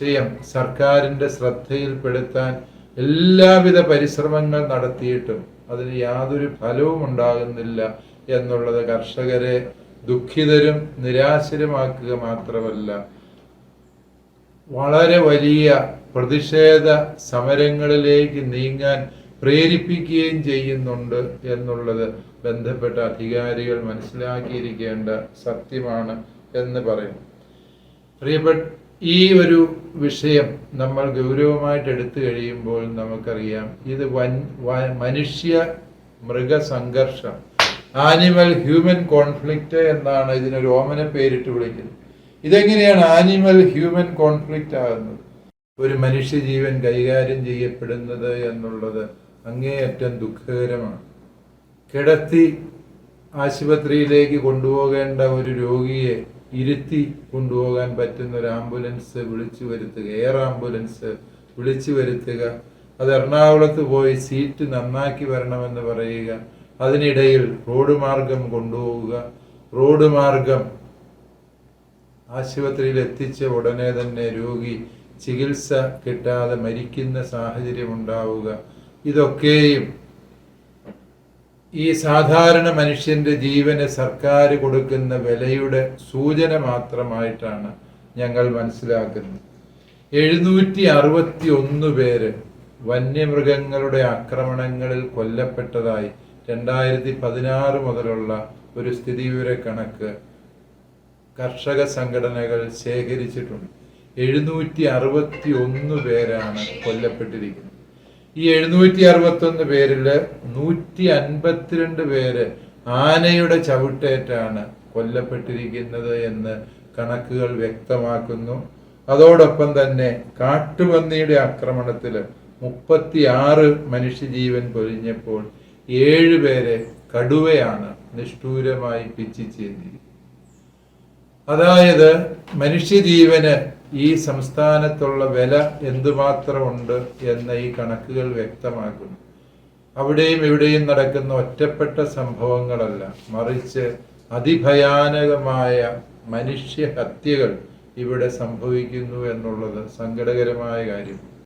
വിഷയം സർക്കാരിന്റെ ശ്രദ്ധയിൽപ്പെടുത്താൻ എല്ലാവിധ പരിശ്രമങ്ങൾ നടത്തിയിട്ടും അതിന് യാതൊരു ഫലവും ഉണ്ടാകുന്നില്ല എന്നുള്ളത് കർഷകരെ ദുഃഖിതരും നിരാശരുമാക്കുക മാത്രമല്ല. വളരെ വലിയ പ്രതിഷേധ സമരങ്ങളിലേക്ക് നീങ്ങാൻ പ്രേരിപ്പിക്കുകയും ചെയ്യുന്നുണ്ട് എന്നുള്ളത് ബന്ധപ്പെട്ട അധികാരികൾ മനസ്സിലാക്കിയിരിക്കേണ്ട സത്യമാണ് എന്ന് പറയും. പ്രിയപ്പെട്ട ഈ ഒരു വിഷയം നമ്മൾ ഗൗരവമായിട്ട് എടുത്തു കഴിയുമ്പോൾ നമുക്കറിയാം ഇത് വൻ മനുഷ്യ മൃഗസംഘർഷം ആനിമൽ ഹ്യൂമൻ കോൺഫ്ലിക്റ്റ് എന്നാണ് ഇതിനൊരു ഓമന പേരിട്ട് വിളിക്കുന്നത്. ഇതെങ്ങനെയാണ് ആനിമൽ ഹ്യൂമൻ കോൺഫ്ലിക്റ്റ് ആകുന്നത്? ഒരു മനുഷ്യ ജീവൻ കൈകാര്യം ചെയ്യപ്പെടുന്നത് എന്നുള്ളത് അങ്ങേയറ്റം ദുഃഖകരമാണ്. കിടത്തി ആശുപത്രിയിലേക്ക് കൊണ്ടുപോകേണ്ട ഒരു രോഗിയെ ഇരുത്തി കൊണ്ടുപോകാൻ പറ്റുന്ന ഒരു ആംബുലൻസ് വിളിച്ചു വരുത്തുക. എയർ ആംബുലൻസ് വിളിച്ചു വരുത്തുക. അത് എറണാകുളത്ത് പോയി സീറ്റ് നന്നാക്കി വരണമെന്ന് പറയുക. അതിനിടയിൽ റോഡ് മാർഗം കൊണ്ടുപോവുക. റോഡ് മാർഗം ആശുപത്രിയിൽ എത്തിച്ച ഉടനെ തന്നെ രോഗി ചികിത്സ കിട്ടാതെ മരിക്കുന്ന സാഹചര്യം ഉണ്ടാവുക. ഇതൊക്കെയും ഈ സാധാരണ മനുഷ്യന്റെ ജീവന് സർക്കാർ കൊടുക്കുന്ന വിലയുടെ സൂചന മാത്രമായിട്ടാണ് ഞങ്ങൾ മനസ്സിലാക്കുന്നത്. എഴുന്നൂറ്റി അറുപത്തി ഒന്ന് പേര് വന്യമൃഗങ്ങളുടെ ആക്രമണങ്ങളിൽ കൊല്ലപ്പെട്ടതായി രണ്ടായിരത്തി പതിനാറ് മുതലുള്ള ഒരു സ്ഥിതിവിവര കണക്ക് കർഷക സംഘടനകൾ ശേഖരിച്ചിട്ടുണ്ട്. എഴുന്നൂറ്റി അറുപത്തി ഒന്ന് പേരാണ് കൊല്ലപ്പെട്ടിരിക്കുന്നത്. ഈ എഴുന്നൂറ്റി അറുപത്തൊന്ന് പേരിൽ നൂറ്റി അൻപത്തിരണ്ട് പേര് ആനയുടെ ചവിട്ടേറ്റാണ് കൊല്ലപ്പെട്ടിരിക്കുന്നത് എന്ന് കണക്കുകൾ വ്യക്തമാക്കുന്നു. അതോടൊപ്പം തന്നെ കാട്ടുപന്നിയുടെ ആക്രമണത്തിൽ മുപ്പത്തി ആറ് മനുഷ്യജീവൻ പൊലിഞ്ഞപ്പോൾ ഏഴ് പേരെ കടുവയാണ് നിഷ്ഠൂരമായി പിച്ചിച്ചേന്തി അതായത് മനുഷ്യജീവന് ഈ സംസ്ഥാനത്തുള്ള വില എന്തുമാത്രമുണ്ട് എന്ന ഈ കണക്കുകൾ വ്യക്തമാക്കുന്നു. അവിടെയും ഇവിടെയും നടക്കുന്ന ഒറ്റപ്പെട്ട സംഭവങ്ങളല്ല മറിച്ച് അതിഭയാനകമായ മനുഷ്യഹത്യകൾ ഇവിടെ സംഭവിക്കുന്നു എന്നുള്ളത് സങ്കടകരമായ കാര്യം.